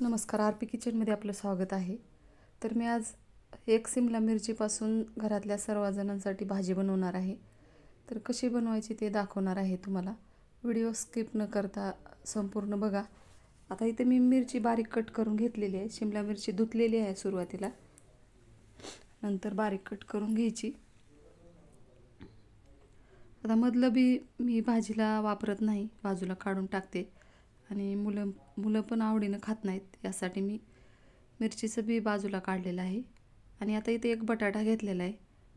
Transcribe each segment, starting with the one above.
नमस्कार R P किचनमध्ये आपलं स्वागत आहे. तर मी आज एक सिमला मिरचीपासून घरातल्या सर्वजणांसाठी भाजी बनवणार आहे. तर कशी बनवायची ते दाखवणार आहे तुम्हाला. व्हिडिओ स्किप न करता संपूर्ण बघा. आता इथे मी मिरची बारीक कट करून घेतलेली आहे. शिमला मिरची धुतलेली आहे सुरुवातीला. नंतर बारीक कट करून घ्यायची. आता मधलं बी मी भाजीला वापरत नाही. बाजूला काढून टाकते. आणि मुलं मुलं पण आवडीनं खात नाहीत यासाठी मी मिरचीचं बी बाजूला काढलेलं आहे. आणि आता इथे एक बटाटा घेतलेला आहे.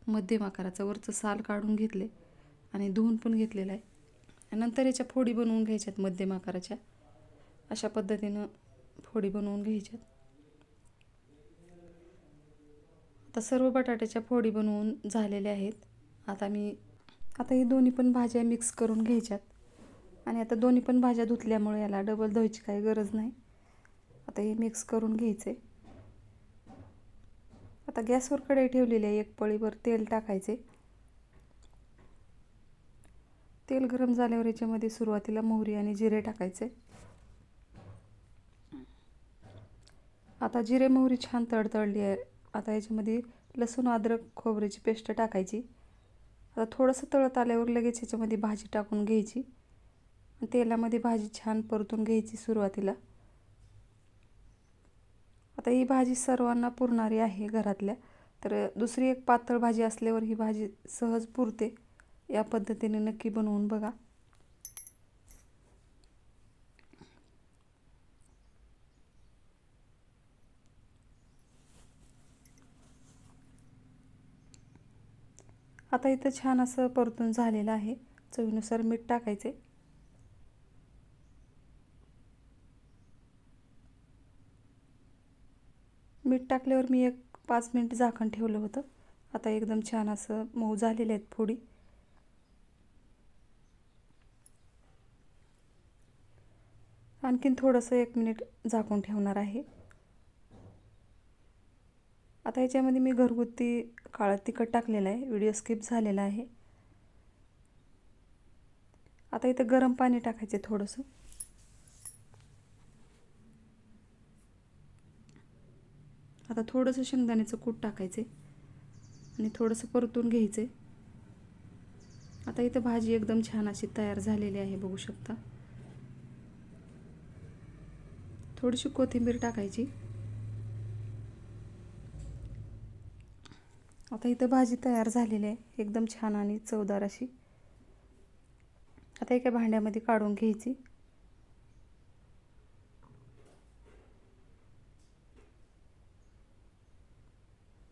मध्यम आकाराचा वरचं साल काढून घेतले आणि धुवून पण घेतलेला आहे. नंतर याच्या फोडी बनवून घ्यायच्यात मध्यम आकाराच्या. अशा पद्धतीनं फोडी बनवून घ्यायच्यात. आता सर्व बटाट्याच्या फोडी बनवून झालेल्या आहेत. आता मी आता ही दोन्ही पण भाज्या मिक्स करून घ्यायच्यात. आणि आता दोन्ही पण भाज्या धुतल्यामुळे याला डबल धुवायची काही गरज नाही. आता हे मिक्स करून घ्यायचे आता गॅसवर कढई ठेवलेली आहे एक पळीवर तेल टाकायचे तेल गरम झाल्यावर याच्यामध्ये सुरुवातीला मोहरी आणि जिरे टाकायचे आता जिरे मोहरी छान तडतडली आहे. आता याच्यामध्ये लसूण अद्रक खोबऱ्याची पेस्ट टाकायची. आता थोडंसं तळत आल्यावर लगेच याच्यामध्ये भाजी टाकून घ्यायची. तेलामध्ये भाजी छान परतून घ्यायची सुरुवातीला. आता ही भाजी सर्वांना पुरणारी आहे घरातल्या. तर दुसरी एक पातळ भाजी असल्यावर ही भाजी सहज पुरते. या पद्धतीने नक्की बनवून बघा. आता इथं छान असं परतून झालेलं आहे. चवीनुसार मीठ टाकायचे. मीठ टाकल्यावर मी एक पाच मिनिट झाकण ठेवलं होतं. आता एकदम छान असं मऊ झालेले आहेत फोडी. आणखीन थोडंसं एक मिनिट झाकून ठेवणार आहे. आता याच्यामध्ये मी घरगुती काळं तिखट टाकलेलं आहे. व्हिडिओ स्किप झालेला आहे. आता इथं गरम पाणी टाकायचे थोडंसं. आता थोडंसं शेंगदाण्याचं कूट टाकायचे आणि थोडंसं परतून घ्यायचे. आता इथं भाजी एकदम छान अशी तयार झालेली आहे बघू शकता. थोडीशी कोथिंबीर टाकायची. आता इथं भाजी तयार झालेली आहे एकदम छान आणि चवदार अशी. आता एका भांड्यामध्ये काढून घ्यायची.